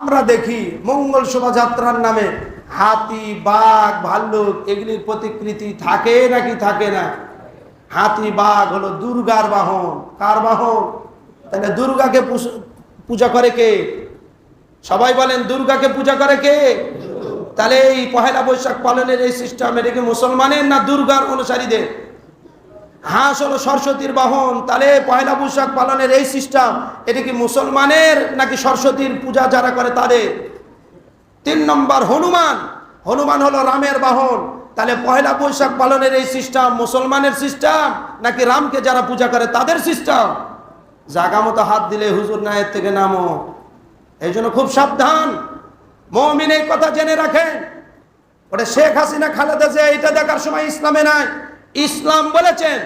আমরা দেখি মঙ্গল শোভাযাত্রার নামে হাতি, বাঘ, ভাল্লুক এগুলির প্রতিকৃতি থাকে নাকি থাকে না? হাতি, বাঘ হলো দুর্গার বাহন। কার বাহন? তাহলে দুর্গাকে পূজা করে কে? সবাই বলেন দুর্গাকে পূজা করে কে? তাহলে এই পহেলা বৈশাখ পালনের এই সিস্টেম এটা কি মুসলমানের না দুর্গার অনুসারীদের? হাঁস হলো সরস্বতীর বাহন। তাহলে পয়লা বৈশাখ পালনের এই সিস্টেম, এটা কি মুসলমানের নাকি সরস্বতীর পূজা যারা করে তাদের? তিন নম্বর হনুমান। হনুমান হলো রামের বাহন। তাহলে পয়লা বৈশাখ পালনের এই সিস্টেম মুসলমানের সিস্টেম নাকি রামকে যারা পূজা করে তাদের সিস্টেম? জাগা মতো হাত দিলে হুজুর নায়ের থেকে নামো। এই জন্য খুব সাবধান। মমিন এই কথা জেনে রাখেন। ওটা শেখ হাসিনা, খালেদা যে এটা দেখার সময় ইসলামে নাই। ইসলাম বলেছেন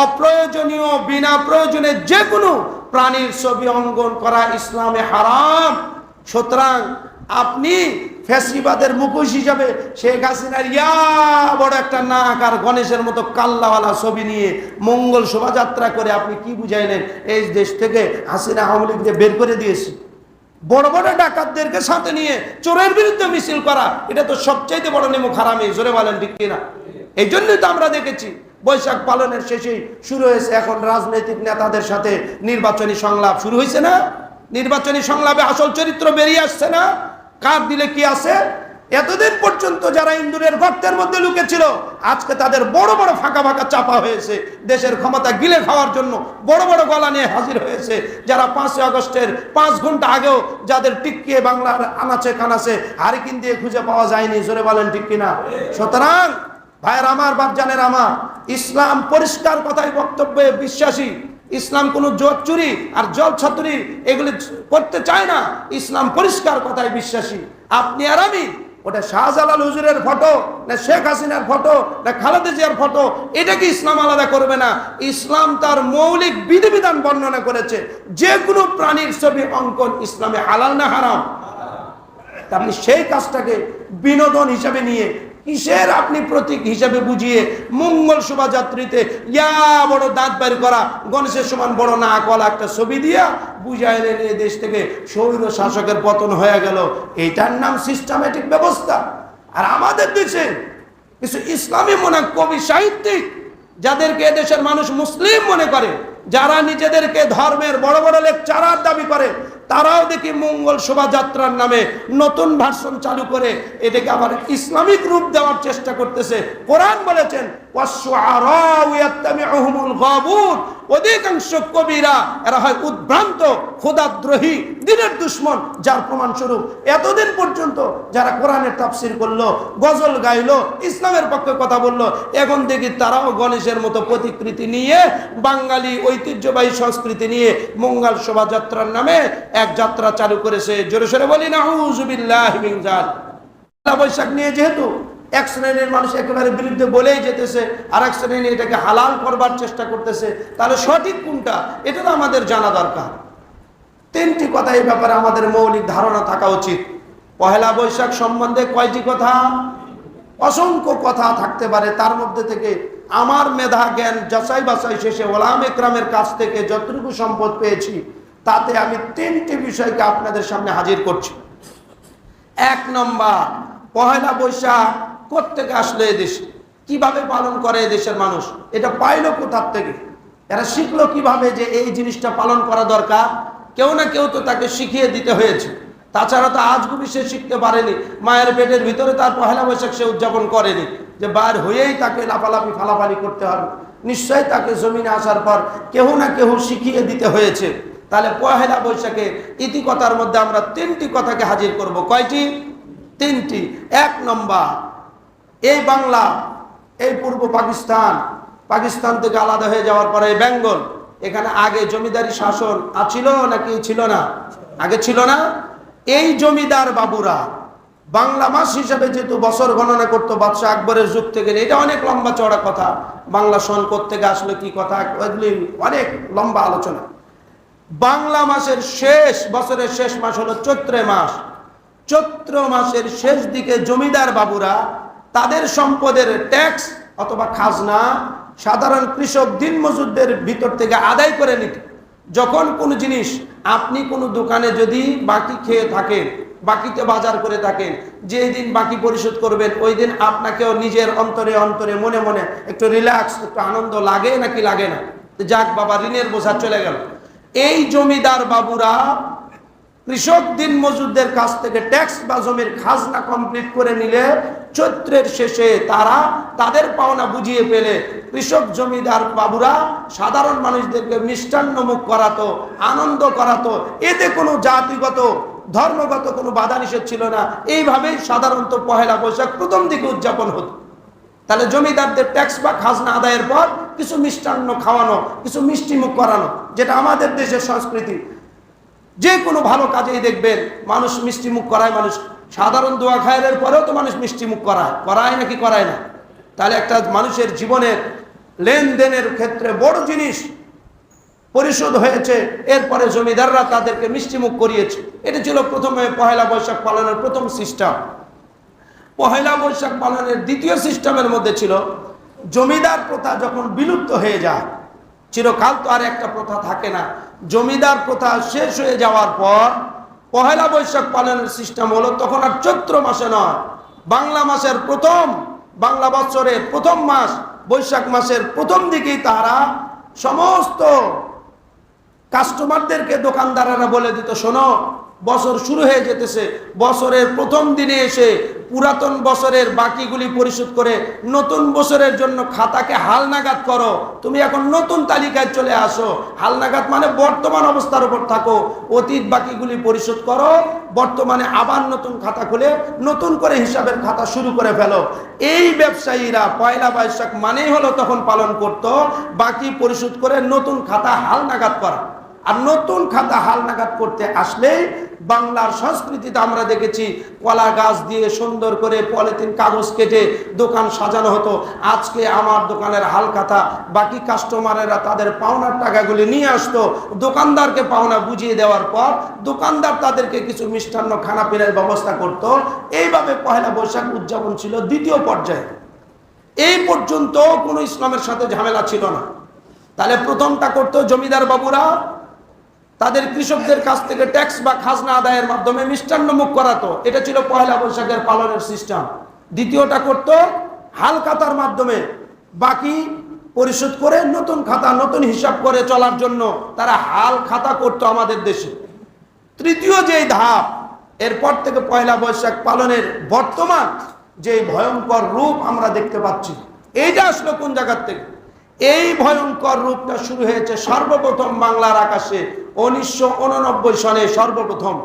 অপ্রয়োজনীয়, বিনা প্রয়োজনে যে কোনো প্রাণীর ছবি অঙ্কন করা ইসলামে হারাম। সুতরাং আপনি ফ্যাসিবাদের মুখোশ হিসাবে শেখ হাসিনার ইয়া বড় একটা নাক আর গণেশের মতো কাল্লাওয়ালা ছবি নিয়ে মঙ্গল শোভাযাত্রা করে আপনি কি বুঝাইলেন? এই দেশ থেকে হাসিনা আওয়ামী লীগকে বের করে দিয়েছে। বড় বড় ডাকাতদেরকে সাথে নিয়ে চোরের বিরুদ্ধে মিছিল করা, এটা তো সবচাইতে বড় নেমো খারামি জোরে বলেন ঠিক কিনা? এই জন্যই তো আমরা দেখেছি বৈশাখ পালনের শেষেই শুরু হয়েছে এখন রাজনৈতিক নেতাদের সাথে নির্বাচনী সংলাপ। শুরু হয়েছে না? নির্বাচনী সংলাপে আসল চরিত্র বেরিয়ে আসছে না? কার দিলে কি আছে? এতদিন পর্যন্ত যারা ইন্দুরের গর্তের মধ্যে লুকেছিল, আজকে তাদের বড় বড় ফাঁকা ফাঁকা চাপা হয়েছে। দেশের ক্ষমতা গিলে খাওয়ার জন্য বড় বড় গলা নিয়ে হাজির হয়েছে। যারা পাঁচই আগস্টের পাঁচ ঘণ্টা আগেও যাদের টিকিয়ে বাংলার আনাচে কানাচে হারিকিন দিয়ে খুঁজে পাওয়া যায়নি, জোরে বলেন ঠিক কিনা? সুতরাং ভাইয়ের আমার, বাপজানের আমার। ইসলাম পরিষ্কার কথাই বক্তব্যে বিশ্বাসী। ইসলাম কোনো জোট চুরি আর জল ছাতুরি এগুলি করতে চায় না। ইসলাম পরিষ্কার কথায় বিশ্বাসী। আপনি আর আমি, ওটা শাহজালাল হুজুরের ফটো, না শেখ হাসিনার ফটো, না খালেদা জিয়ার ফটো, এটা কি ইসলাম আলাদা করবে না? ইসলাম তার মৌলিক বিধিবিধান বর্ণনা করেছে। যে কোনো প্রাণীর ছবি, অঙ্কন ইসলামে হালাল না হারাম? আপনি সেই কাজটাকে বিনোদন হিসাবে নিয়ে কিসের আপনি প্রতীক হিসাবে বুঝিয়ে মঙ্গল শোভাযাত্রীতে ইয়া বড় দাঁত বের করা, গণেশের সমান বড় না কলা একটা ছবি দিয়া বুঝাই এলেন এই দেশ থেকে স্বৈর শাসকের পতন হয়ে গেল। এইটার নাম সিস্টেমেটিক ব্যবস্থা। আর আমাদের দেশে কিছু ইসলামী মনে কবি সাহিত্যিক, যাদেরকে এদেশের মানুষ মুসলিম মনে করে যারা নিজেদেরকে ধর্মের বড় বড় লেকচারার দাবি করে, তারাও দেখি মঙ্গল শোভাযাত্রার নামে নতুন ভার্সন চালু করে এটাকে আবার ইসলামিক রূপ দেওয়ার চেষ্টা করতেছে। কোরআন বলেছেন "ওয়াশ-শুআরাউ অধিকাংশ কবিরা, এরা হয় উদ্ভ্রান্ত খোদাদ্রোহী দিনের দুশ্মন, যার প্রমাণস্বরূপ এতদিন পর্যন্ত যারা কোরআনের তাফসির করল, গজল গাইলো, ইসলামের পক্ষে কথা বলল, এখন দেখি তারাও গণেশের মতো প্রতিকৃতি নিয়ে বাঙালি ঐতিহ্যবাহী সংস্কৃতি নিয়ে মঙ্গল শোভাযাত্রার নামে এক যাত্রা চালু করেছে। জোরে সোরে বলি না বৈশাখ নিয়ে যেহেতু এক শ্রেণির মানুষ একেবারে বিরুদ্ধে বলেই যেতেছে আর এক শ্রেণি এটাকে হালাল করবার চেষ্টা করতেছে, তাহলে সঠিক কোনটা? এটা তো আমাদের জানা দরকার। তিনটি কথা এই ব্যাপারে আমাদের মৌলিক ধারণা থাকা উচিত। পহেলা বৈশাখ সম্বন্ধে কয়টি কথা? অসংখ্য কথা থাকতে পারে, তার মধ্যে থেকে আমার মেধা জ্ঞান যাচাই বাছাই শেষে ওলাম একরামের কাছ থেকে যতটুকু সম্পদ পেয়েছি, তাতে আমি তিনটি বিষয়কে আপনাদের সামনে হাজির করছি। এক নম্বর, পহেলা বৈশাখ কোথেকে আসলো এদেশে কীভাবে পালন করে দেশের মানুষ? এটা পাইল কোথার থেকে? এরা শিখলো কীভাবে যে এই জিনিসটা পালন করা দরকার? কেউ না কেউ তো তাকে শিখিয়ে দিতে হয়েছে। তাছাড়া তো আজগুবি সে শিখতে পারেনি। মায়ের পেটের ভিতরে তার পহেলা বৈশাখ সে উদযাপন করেনি। যে বার হয়েই তাকে লাফালাফি, ফালাফালি করতে হবে। নিশ্চয়ই তাকে জমিনে আসার পর কেউ না কেউ শিখিয়ে দিতে হয়েছে। তাহলে পহেলা বৈশাখে ইতিকথার মধ্যে আমরা তিনটি কথাকে হাজির করব। কয়টি? তিনটি। এক নম্বর, এই বাংলা, এই পূর্ব পাকিস্তান পাকিস্তান থেকে আলাদা হয়ে যাওয়ার পরে এই বেঙ্গল, এখানে আগে জমিদারি শাসন আছিল নাকি ছিল না? আগে ছিল না? এই জমিদার বাবুরা বাংলা মাস হিসাবে যেহেতু বছর গণনা করতো, বাদশাহ আকবরের যুগ থেকে এটা অনেক লম্বা চড়া কথা। বাংলা সন থেকে আসলো কি কথা? এগুলি অনেক লম্বা আলোচনা। বাংলা মাসের শেষ, বছরের শেষ মাস হলো চৈত্রে মাস। চৈত্র মাসের শেষ দিকে জমিদার বাবুরা তাদের সম্পদের ট্যাক্স অথবা খাজনা সাধারণ কৃষক দিন মজুরদের ভিতর থেকে আদায় করে নিত। যখন কোনো জিনিস আপনি কোনো দোকানে যদি বাকি খেয়ে থাকেন, বাকিতে বাজার করে থাকেন, যেই দিন বাকি পরিশোধ করবেন, ওই দিন আপনাকেও নিজের অন্তরে অন্তরে মনে মনে একটু রিল্যাক্স একটু আনন্দ লাগে নাকি লাগে না? যাক বাবা, ঋণের বোঝা চলে গেল। এই জমিদার বাবুরা কৃষক দিন মজুরদের কাছ থেকে ট্যাক্স বা জমির খাজনা কমপ্লিট করে নিলে চৈত্রের শেষে তারা তাদের পাওনা বুঝিয়ে পেলে কৃষক জমিদার বাবুরা সাধারণ মানুষদেরকে মিষ্টান্ন মুখ করাতো, আনন্দ করাতো। এতে কোনো জাতিগত, ধর্মগত কোনো বাধা নিষেধ ছিল না। এইভাবেই সাধারণত পহেলা বৈশাখ প্রথম দিকে উদযাপন হতো। তাহলে জমিদারদের ট্যাক্স বা খাজনা আদায়ের পর কিছু মিষ্টান্ন খাওয়ানো, কিছু মিষ্টি মুখ করানো, যেটা আমাদের দেশের সংস্কৃতি। যে কোনো ভালো কাজেই দেখবেন মানুষ মিষ্টি মুখ করায়, মানুষ সাধারণ দোয়া খায়ের পরেও তো মানুষ মিষ্টি মুখ করায়। করায় নাকি করায় না? তাহলে একটা মানুষের জীবনের লেনদেনের ক্ষেত্রে বড় জিনিস পরিশোধ হয়েছে, এরপরে জমিদাররা তাদেরকে মিষ্টি মুখ করিয়েছে। এটা ছিল প্রথমে পহেলা বৈশাখ পালনের প্রথম সিস্টেম। পহেলা বৈশাখ পালনের দ্বিতীয় সিস্টেমের মধ্যে ছিল, জমিদার প্রথা যখন বিলুপ্ত হয়ে যায় চিরকাল তো আর একটা প্রথা থাকে না। জমিদার প্রথা শেষ হয়ে যাওয়ার পর, পহেলা বৈশাখ পালনের সিস্টেম হলো তখন আর চৈত্র মাসে নয়। বাংলা মাসের প্রথম, বাংলা বৎসরের প্রথম মাস, বৈশাখ মাসের প্রথম দিকেই তারা সমস্ত কাস্টমারদেরকে দোকানদারেরা বলে দিত, শোনো বছর শুরু হয়ে যেতেছে। বছরের প্রথম দিনে এসে পুরাতন বছরের বাকিগুলি পরিশোধ করে নতুন বছরের জন্য খাতাকে হালনাগাদ করো। তুমি এখন নতুন তালিকায় চলে আসো। হালনাগাদ মানে বর্তমান অবস্থার উপর থাকো। অতীত বাকিগুলি পরিশোধ করো। বর্তমানে আবার নতুন খাতা খুলে নতুন করে হিসাবের খাতা শুরু করে ফেলো। এই ব্যবসায়ীরা পয়লা বৈশাখ মানেই হলো তখন পালন করত। বাকি পরিশোধ করে নতুন খাতা হালনাগাদ করা। আর নতুন খাতা হাল নাগাদ করতে আসলেই বাংলার সংস্কৃতিতে আমরা দেখেছি কলা গাছ দিয়ে সুন্দর করে পলিথিন কাগজ কেটে দোকান সাজানো হতো। আজকে আমার দোকানের হাল খাতা, বাকি কাস্টমারেরা তাদের পাওনার টাকাগুলি নিয়ে আসতো। দোকানদারকে পাওনা বুঝিয়ে দেওয়ার পর দোকানদার তাদেরকে কিছু মিষ্টান্ন খানা পিনার ব্যবস্থা করত। এইভাবে পহেলা বৈশাখ উদযাপন ছিল দ্বিতীয় পর্যায়ে। এই পর্যন্ত কোনো ইসলামের সাথে ঝামেলা ছিল না। তাহলে প্রথমটা করতো জমিদার বাবুরা তাদের কৃষকদের কাছ থেকে ট্যাক্স বা খাজনা আদায়ের মাধ্যমে মিষ্টান্ন মুখ করাতো। এটা ছিল পয়লা বৈশাখের পালনের সিস্টেম। দ্বিতীয়টা করত হাল খাতার মাধ্যমে বাকি পরিশোধ করে নতুন খাতা, নতুন হিসাব করে চলার জন্য তারা হাল খাতা করত আমাদের দেশে। তৃতীয় যেই ধাপ, এরপর থেকে পয়লা বৈশাখ পালনের বর্তমান যে ভয়ঙ্কর রূপ আমরা দেখতে পাচ্ছি, এইটা আসলো কোন জায়গার থেকে? এই ভয়ঙ্কর রূপটা শুরু হয়েছে সর্বপ্রথম বাংলার আকাশে উনিশশো সনে, সর্বপ্রথম।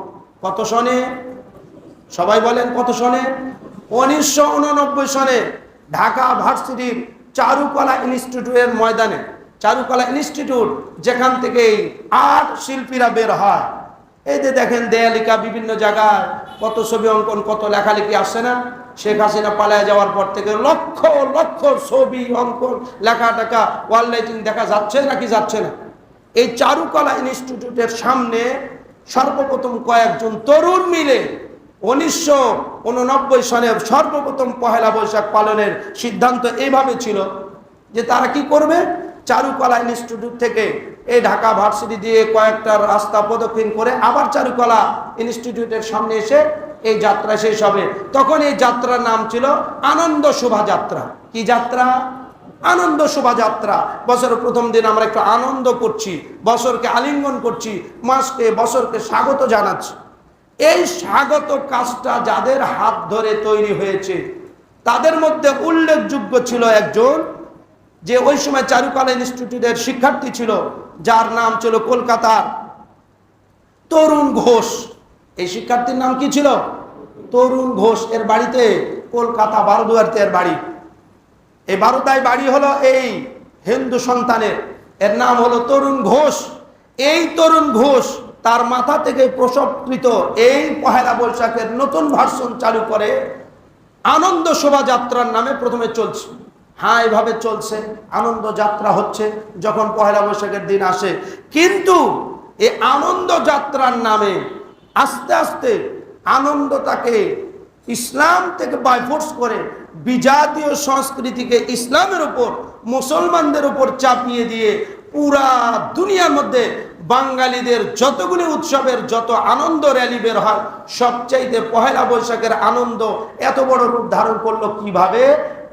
কত সনে? সবাই বলেন কত সনে? উনিশশো সনে ঢাকা ভার্সিটির চারুকলা ইনস্টিটিউটের ময়দানে, চারুকলা ইনস্টিটিউট, যেখান থেকে আর্ট শিল্পীরা বের হয়। এই যে দেখেন দেয়ালিকা বিভিন্ন জায়গায় কত ছবি অঙ্কন, কত লেখালেখি আসছে না? শেখ হাসিনা পালায় যাওয়ার পর থেকে লক্ষ লক্ষ ছবি, অঙ্কন লেখা টাকা ওয়াল লাইটিং দেখা যাচ্ছে নাকি যাচ্ছে না? এই চারুকলা ইনস্টিটিউটের সামনে সর্বপ্রথম কয়েকজন তরুণ মিলে উনিশশো উননব্বই সনের সর্বপ্রথম পহেলা বৈশাখ পালনের সিদ্ধান্ত এইভাবে ছিল যে তারা কি করবে? চারুকলা ইনস্টিটিউট থেকে এই ঢাকা ভার্সিটি দিয়ে কয়েকটা রাস্তা প্রদক্ষিণ করে আবার চারুকলা ইনস্টিটিউটের সামনে এসে এই যাত্রা শেষ হবে। তখন এই যাত্রার নাম ছিল আনন্দ শোভাযাত্রা। কি যাত্রা? আনন্দ শোভাযাত্রা। বছরের প্রথম দিন আমরা একটু আনন্দ করছি, বছরকে আলিঙ্গন করছি, মাসকে, বছরকে স্বাগত জানাচ্ছি। এই স্বাগত কাজটা যাদের হাত ধরে তৈরি হয়েছে, তাদের মধ্যে উল্লেখযোগ্য ছিল একজন যে ওই সময় চারুকলা ইনস্টিটিউটের শিক্ষার্থী ছিল, যার নাম ছিল কলকাতার তরুণ ঘোষ। এই শিক্ষার্থীর নাম কি ছিল? তরুণ ঘোষ। এর বাড়িতে কলকাতা বারোদুয়ারিতে এর বাড়ি। এই বারোটায় বাড়ি হলো এই হিন্দু সন্তানের। এর নাম হলো তরুণ ঘোষ। এই তরুণ ঘোষ তার মাথা থেকে প্রসবকৃত এই পহেলা বৈশাখের নতুন ভার্সন চালু করে আনন্দ শোভাযাত্রার নামে প্রথমে চলছে। হ্যাঁ এভাবে চলছে। আনন্দ যাত্রা হচ্ছে যখন পহেলা বৈশাখের দিন আসে। কিন্তু এই আনন্দ যাত্রার নামে আস্তে আস্তে আনন্দটাকে ইসলাম থেকে বাইফোর্স করে বিজাতীয় সংস্কৃতিকে ইসলামের উপর, মুসলমানদের উপর চাপিয়ে দিয়ে পুরা দুনিয়ার মধ্যে বাঙালিদের যতগুলি উৎসবের যত আনন্দ র্যালি বের হয়, সবচাইতে পহেলা বৈশাখের আনন্দ এত বড় রূপ ধারণ করল কীভাবে?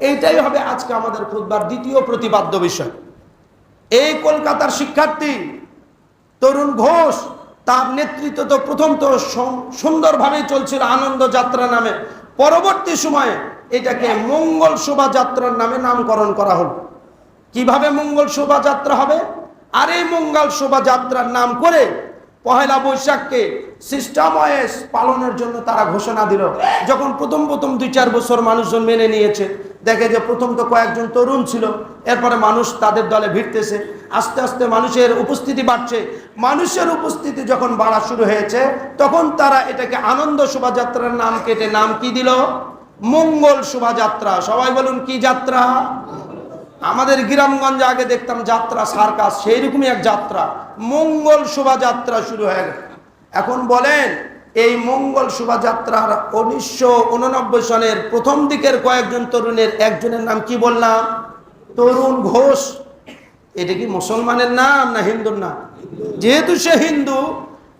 এইটাই হবে আজকে আমাদের খুদবার দ্বিতীয় প্রতিপাদ্য বিষয়। এই কলকাতার শিক্ষার্থী তরুণ ঘোষ তার নেতৃত্ব তো প্রথম তো সুন্দরভাবেই চলছিল আনন্দ যাত্রা নামে। পরবর্তী সময়ে এটাকে মঙ্গল শোভাযাত্রার নামে নামকরণ করা হল। কীভাবে মঙ্গল শোভাযাত্রা হবে? আর এই মঙ্গল শোভাযাত্রার নাম করে পহেলা বৈশাখকে সিস্টেম ওয়েস পালনের জন্য তারা ঘোষণা দিল। যখন প্রথম প্রথম দুই চার বছর মানুষজন মেনে নিয়েছে, দেখে যে প্রথম তো কয়েকজন তরুণ ছিল, এরপরে মানুষ তাদের দলে ভিড়তেছে, আস্তে আস্তে মানুষের উপস্থিতি বাড়ছে। মানুষের উপস্থিতি যখন বাড়া শুরু হয়েছে, তখন তারা এটাকে আনন্দ শোভাযাত্রার নাম কেটে নাম কি দিল? মঙ্গল শোভাযাত্রা। সবাই বলুন কি যাত্রা? আমাদের গ্রামগঞ্জে আগে দেখতাম যাত্রা, সার্কাস সেই রকমই এক যাত্রা। মঙ্গল শোভাযাত্রা শুরু হয়ে গেল এখন বলেন, এই মঙ্গল শোভাযাত্রার উনিশশো উননব্বই সনের প্রথম দিকের কয়েকজন তরুণের, একজনের নাম কি বললাম? তরুণ ঘোষ। এটা কি মুসলমানের নাম না হিন্দুর নাম? যেহেতু সে হিন্দু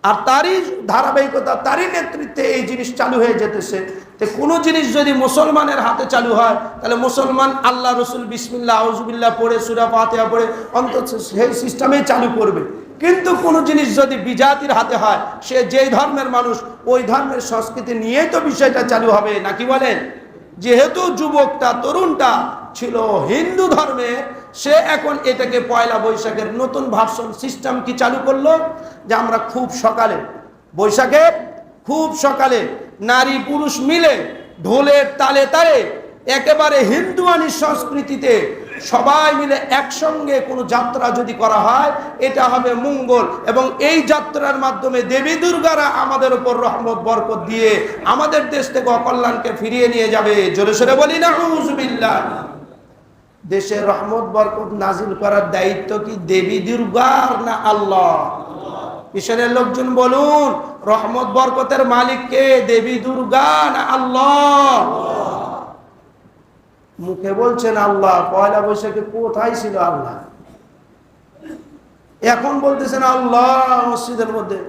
আর তারই ধারাবাহিকতা, তারই নেতৃত্বে এই জিনিস চালু হয়ে যেতেছে। তো কোনো জিনিস যদি মুসলমানের হাতে চালু হয়, তাহলে মুসলমান আল্লাহ রসুল বিসমিল্লা আউজবিল্লা পড়ে, সুরা ফাতেহা পড়ে, অন্তত সেই সিস্টেমেই চালু করবে। কিন্তু কোনো জিনিস যদি বিজাতির হাতে হয়, সে যেই ধর্মের মানুষ, ওই ধর্মের সংস্কৃতি নিয়েই তো বিষয়টা চালু হবে, নাকি বলেন? যেহেতু যুবকটা, তরুণটা ছিল হিন্দু ধর্মে সে এখন এটাকে পয়লা বৈশাখের নতুন ভার্সন সিস্টেম কি চালু করল? যে আমরা খুব সকালে, বৈশাখে খুব সকালে নারী পুরুষ মিলে ঢোলের তালে তালে একেবারে হিন্দুয়ানি সংস্কৃতিতে সবাই মিলে একসঙ্গে কোনো যাত্রা যদি করা হয়, এটা হবে মঙ্গল। এবং এই যাত্রার মাধ্যমে দেবী দুর্গারা আমাদের উপর রহমত, বরকত দিয়ে আমাদের দেশ থেকে অকল্যাণকে ফিরিয়ে নিয়ে যাবে। জোরে সোরে বলি না দেশে রহমত, বরকত নাজিল করার দায়িত্ব কি দেবী দুর্গার না আল্লাহ? মিশনের লোকজন বলুন, রহমত, বরকতের মালিক কে? দেবী দুর্গা না আল্লাহ? মুখে বলছেন আল্লাহ, পয়লা বৈশাখে কোথায় ছিল আল্লাহ? এখন বলতেছেন আল্লাহ মসজিদের মধ্যে।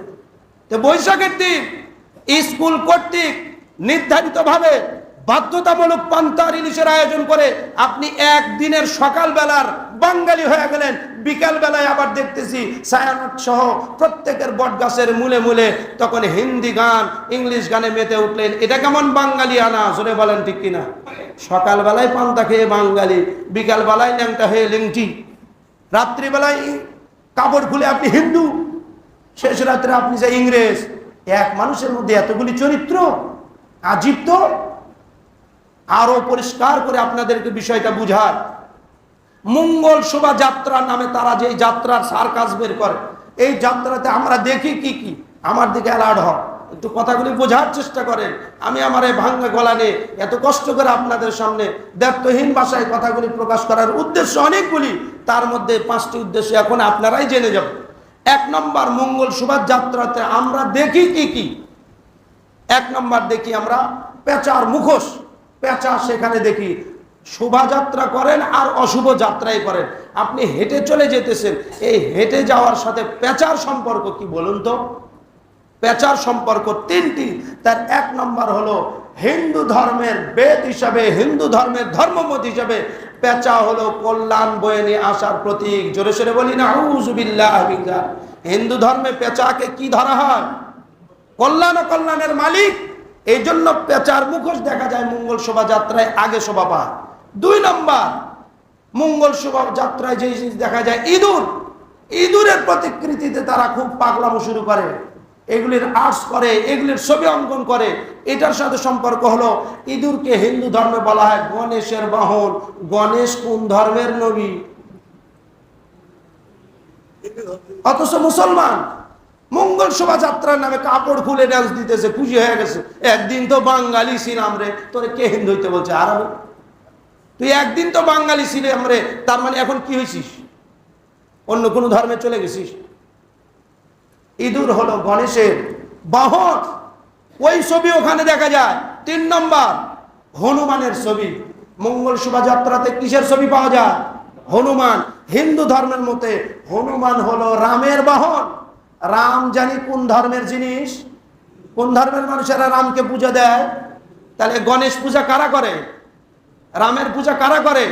বৈশাখের দিন, স্কুল কর্তৃক নির্ধারিত ভাবে বাধ্যতামূলক পান্তার ইলিশের আয়োজন করে আপনি একদিনের সকাল বেলার বাঙালি হয়ে গেলেন বিকাল বেলায় আবার দেখতেছি সায়ানট সহ প্রত্যেকের বট গাছের মূলে মূলে তখন হিন্দি গান, ইংলিশ গানে মেতে উঠলেন। এটা কেমন বাঙালি আনা, জোরে বলেন ঠিক কিনা? সকালবেলায় পান্তা খেয়ে বাঙালি বিকাল বেলায় ল্যাংটা হয়ে লেংটি, রাত্রিবেলায় কাপড় খুলে আপনি হিন্দু, শেষ রাত্রে আপনি যে ইংরেজ। এক মানুষের মধ্যে এতগুলি চরিত্র, আজীব তো। আরও পরিষ্কার করে আপনাদেরকে বিষয়টা বুঝার মঙ্গল শোভাযাত্রা নামে তারা যে যাত্রার সার্কাস বের করে, এই যাত্রাতে আমরা দেখি কি কি? আমার দিকে অ্যালার্ট হয় একটু কথাগুলি বোঝার চেষ্টা করেন। আমি আমার এই ভাঙ্গা গলা নিয়ে এত কষ্ট করে আপনাদের সামনে ব্যর্থহীন ভাষায় কথাগুলি প্রকাশ করার উদ্দেশ্য অনেকগুলি। তার মধ্যে পাঁচটি উদ্দেশ্য এখন আপনারাই জেনে যাবেন। এক নম্বর, মঙ্গল শোভাযাত্রাতে আমরা দেখি কি কি? এক নম্বর দেখি আমরা পেঁচার মুখোশ। পেঁচা সেখানে দেখি। শোভাযাত্রা করেন আর অশুভ যাত্রাই করেন। আপনি হেঁটে চলে যেতেছেন। এই হেঁটে যাওয়ার সাথে পেঁচার সম্পর্ক কি বলুন তো? পেঁচার সম্পর্ক তিনটি। তার এক নম্বর হলো হিন্দু ধর্মের বেদ হিসাবে, হিন্দু ধর্মের ধর্মমত হিসাবে পেঁচা হলো কল্যাণ বয়ে নিয়ে আসার প্রতীক। জোরে সোরে বলি না হিন্দু ধর্মে পেঁচাকে কি ধরা হয়? কল্যাণ ও কল্যাণের মালিক এই জন্য পেঁচার মুখোশ দেখা যায় মঙ্গল শোভাযাত্রায়, আগে শোভা পায় দুই নম্বর, মঙ্গল শোভাযাত্রায় যে জিনিস দেখা যায়, ইঁদুর। ইঁদুরের প্রতিকৃতিতে তারা খুব পাগলামো শুরু করে। এগুলির আর্টস করে, এগুলির ছবি অঙ্কন করে। এটার সাথে সম্পর্ক হলো, ইঁদুরকে হিন্দু ধর্মে বলা হয় গণেশের বাহন গণেশ কোন ধর্মের নবী? অথচ মুসলমান। মঙ্গল শোভাযাত্রার নামে কাপড় খুলে ডান্স দিতেছে, খুশি হয়ে গেছে। একদিন তো বাঙালি ছিলাম রে, তোরে কে হিন্দু হইতে বলছে? আর তুই একদিন তো বাঙালি ছিলাম রে, তার মানে এখন কি হয়েছিস অন্য কোনো ধর্মে চলে গেছিস? ইঁদুর হলো গণেশের বাহন ওই ছবি ওখানে দেখা যায়। তিন নম্বর, হনুমানের ছবি। মঙ্গল শোভাযাত্রাতে কিসের ছবি পাওয়া যায়? হনুমান। হিন্দু ধর্মের মতে হনুমান হলো রামের বাহন রাম জানি কোন ধর্মের জিনিস? কোন ধর্মের মানুষেরা রামকে পূজা দেয়? তাহলে গণেশ পূজা কারা করে? রামের পূজা কারা করে?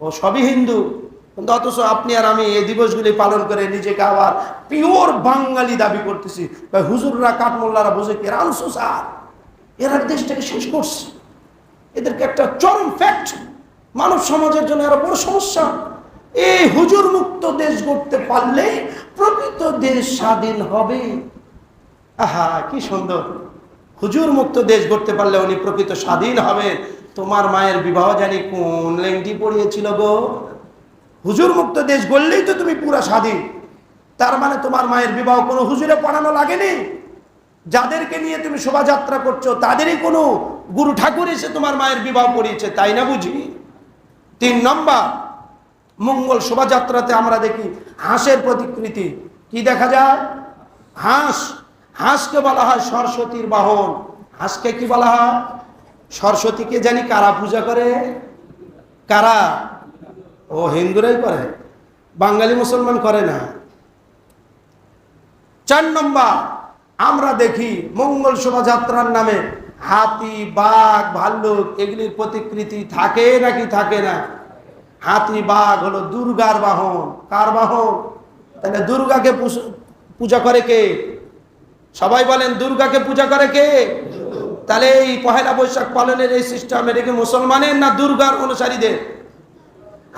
ও সবই হিন্দু। কিন্তু অথচ আপনি আর আমি এই দিবসগুলি পালন করে নিজেকে আবার পিওর বাঙালি দাবি করতেছি। হুজুররা, কাঠমোল্লারা বুঝে কি রাম সুসার এরা দেশটাকে শেষ করছে। এদেরকে একটা চরম ফ্যাক্ট মানব সমাজের জন্য আরও বড় সমস্যা। এই হুজুর মুক্ত দেশ গড়তে পারলে প্রকৃত দেশ স্বাধীন হবে। আহা, কি সুন্দর। হুজুর মুক্ত দেশ গড়তে পারলে উনি প্রকৃত স্বাধীন হবে। তোমার মায়ের বিবাহ জানি কোন লেংটি পড়িয়েছিল গো? হুজুর মুক্ত দেশ গড়লেই তো তুমি পুরা স্বাধীন। তার মানে তোমার মায়ের বিবাহ কোনো হুজুরে পড়ানো লাগেনি? যাদেরকে নিয়ে তুমি শোভাযাত্রা করছ, তাদেরই কোনো গুরু ঠাকুর এসে তোমার মায়ের বিবাহ পড়িয়েছে, তাই না বুঝি? তিন নম্বর মঙ্গল শোভাযাত্রাতে আমরা দেখি হাঁসের প্রতিকৃতি। কি দেখা যায়? হাঁস। হাঁসকে বলা হয় সরস্বতীর বাহন। হাঁসকে কি বলা হয়? সরস্বতীকে জানি কারা পূজা করে? কারা? ও হিন্দুরাই করে। বাঙালি মুসলমান করে না। চার নম্বর, আমরা দেখি মঙ্গল শোভাযাত্রার নামে হাতি, বাঘ, ভাল্লুক, এগুলির প্রতিকৃতি থাকে নাকি থাকে না? হাতি বাঘ হলো দুর্গার বাহন। কার বাহন? তাহলে দুর্গাকে পূজা করে কে? সবাই বলেন, দুর্গাকে পূজা করে কে? তাহলে এই পহেলা বৈশাখ পালনের এই সিস্টেম এটা কি মুসলমানের না দুর্গার অনুসারীদের?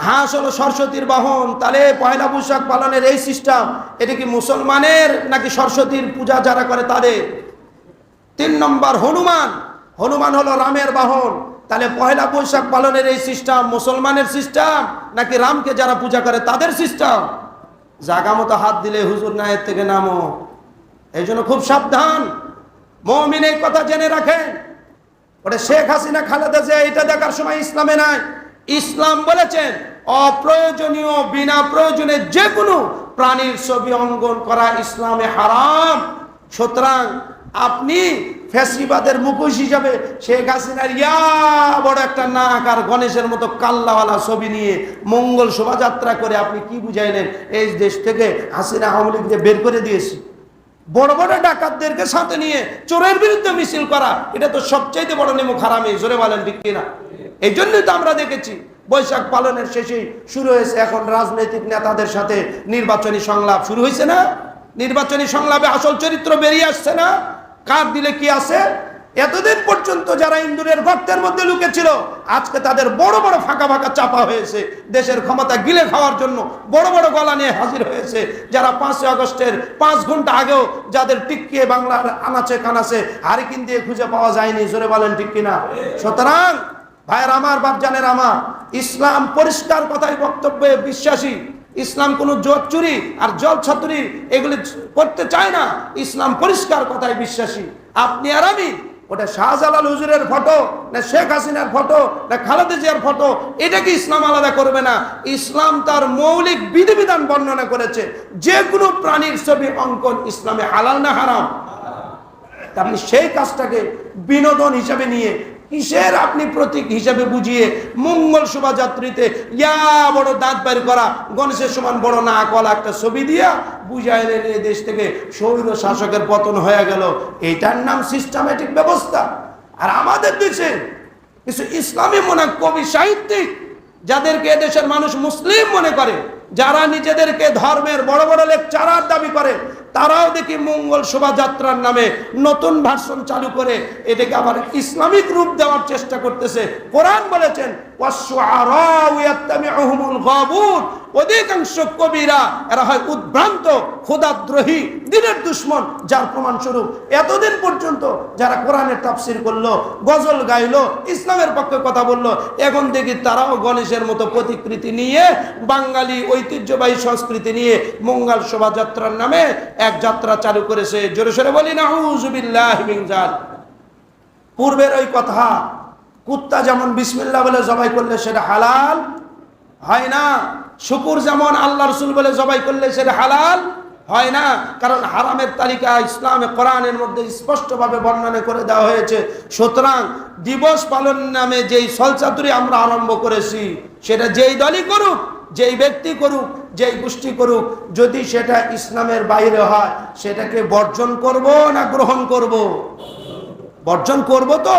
হাঁস হলো সরস্বতীর বাহন। তাহলে পহেলা বৈশাখ পালনের এই সিস্টেম এটা কি মুসলমানের নাকি সরস্বতীর পূজা যারা করে তাদের? তিন নম্বর হনুমান। হনুমান হলো রামের বাহন। তাহলে পয়লা বৈশাখ পালনের এই সিস্টেম মুসলমানের সিস্টেম নাকি রামকে যারা পূজা করে তাদের সিস্টেম? জাগা মতো হাত দিলে হুজুর নায়ের থেকে নামো। এই জন্য খুব সাবধান। মমিন এই কথা জেনে রাখেন। ওটা শেখ হাসিনা, খালেদা যে এটা দেখার সময় ইসলামে নাই। ইসলাম বলেছেন, অপ্রয়োজনীয়, বিনা প্রয়োজনে যে কোনো প্রাণীর ছবি অঙ্কন করা ইসলামে হারাম। সুতরাং আপনি ফ্যাসিবাদের মুখোশ হিসাবে শেখ হাসিনার ইয়া বড় একটা নাক আর গণেশের মতো কাল্লাওয়ালা ছবি নিয়ে মঙ্গল শোভাযাত্রা করে আপনি কি বুঝাইলেন? এই দেশ থেকে হাসিনা আওয়ামী লীগকে বের করে দিয়েছি। বড় বড় ডাকাতদেরকে সাথে নিয়ে চোরের বিরুদ্ধে মিছিল করা, এটা তো সবচাইতে বড় নেমু খারামি, জোরে বলেন ঠিক কিনা? এই জন্যই তো আমরা দেখেছি, বৈশাখ পালনের শেষেই শুরু হয়েছে এখন রাজনৈতিক নেতাদের সাথে নির্বাচনী সংলাপ। শুরু হয়েছে না? নির্বাচনী সংলাপে আসল চরিত্র বেরিয়ে আসছে না? কার দিলে কি আছে? এতদিন পর্যন্ত যারা ইন্দুরের গর্তের মধ্যে লুকেছিল, আজকে তাদের বড় বড় ফাঁকা ফাঁকা চাপা হয়েছে। দেশের ক্ষমতা গিলে খাওয়ার জন্য বড় বড় গলা নিয়ে হাজির হয়েছে। যারা পাঁচই আগস্টের পাঁচ ঘণ্টা আগেও যাদের টিকিয়ে বাংলার আনাচে কানাচে হারিকিন দিয়ে খুঁজে পাওয়া যায়নি, জোরে বলেন ঠিক কিনা? সুতরাং, ভাইয়ের আমার, বাপজানের আমার, ইসলাম পরিষ্কার কথায় বক্তব্যে বিশ্বাসী। ইসলাম কোনো জোট চুরি আর জল ছাতুরি এগুলি করতে চায় না। ইসলাম পরিষ্কার কথায় বিশ্বাসী। আপনি আর আমি, ওটা শাহজালাল হুজুরের ফটো, না শেখ হাসিনার ফটো, না খালেদা জিয়ার ফটো, এটা কি ইসলাম আলাদা করবে না? ইসলাম তার মৌলিক বিধিবিধান বর্ণনা করেছে। যে কোনো প্রাণীর ছবি, অঙ্কন ইসলামে হালাল না হারাম? আপনি সেই কাজটাকে বিনোদন হিসাবে নিয়ে কিসের আপনি প্রতীক হিসাবে বুঝিয়ে মঙ্গল শোভাযাত্রীতে, ইয়া বড় দাঁত বাইর করা, গণেশের সমান বড় না কলা একটা ছবি দিয়া বুঝাইলেন এই দেশ থেকে সৌর শাসকের পতন হয়ে গেল। এটার নাম সিস্টেমেটিক ব্যবস্থা। আর আমাদের দেশে কিছু ইসলামী মনে কবি সাহিত্যিক, যাদেরকে এদেশের মানুষ মুসলিম মনে করে, যারা নিজেদেরকে ধর্মের বড় বড় লেকচারার দাবি করে তারাও দেখি মঙ্গল শোভাযাত্রার নামে নতুন ভার্সন চালু করে, এটাকে আবার ইসলামিক রূপ দেওয়ার চেষ্টা করতেছে কোরআন বলেছেন। অধিকাংশ কবিরা, এরা হয় উদ্ভ্রান্ত খোদাদ্রোহী দিনের দুশ্মন, যার প্রমাণস্বরূপ এতদিন পর্যন্ত যারা কোরআনের তাফসির করল, গজল গাইলো, ইসলামের পক্ষে কথা বলল, এখন দেখি তারাও গণেশের মতো প্রতিকৃতি নিয়ে, বাঙালি ঐতিহ্যবাহী সংস্কৃতি নিয়ে মঙ্গল শোভাযাত্রার নামে এক যাত্রা চালু করেছে। জোরে সোরে বলি না পূর্বের ওই কথা কুত্তা যেমন বিসমিল্লা বলে জবাই করলে সেটা হালাল, হয় না? শুকুর যেমন আল্লাহ রসুল বলে জবাই করলে সেটা হালাল, হয় না? কারণ হারামের তালিকা ইসলামে, কোরআনের মধ্যে স্পষ্টভাবে বর্ণনা করে দেওয়া হয়েছে। সুতরাং দিবস পালন নামে যেই সলচাতুরি আমরা আরম্ভ করেছি, সেটা যেই দলই করুক, যেই ব্যক্তি করুক, যেই গোষ্ঠী করুক, যদি সেটা ইসলামের বাইরে হয়, সেটাকে বর্জন করব না গ্রহণ করব? বর্জন করব তো?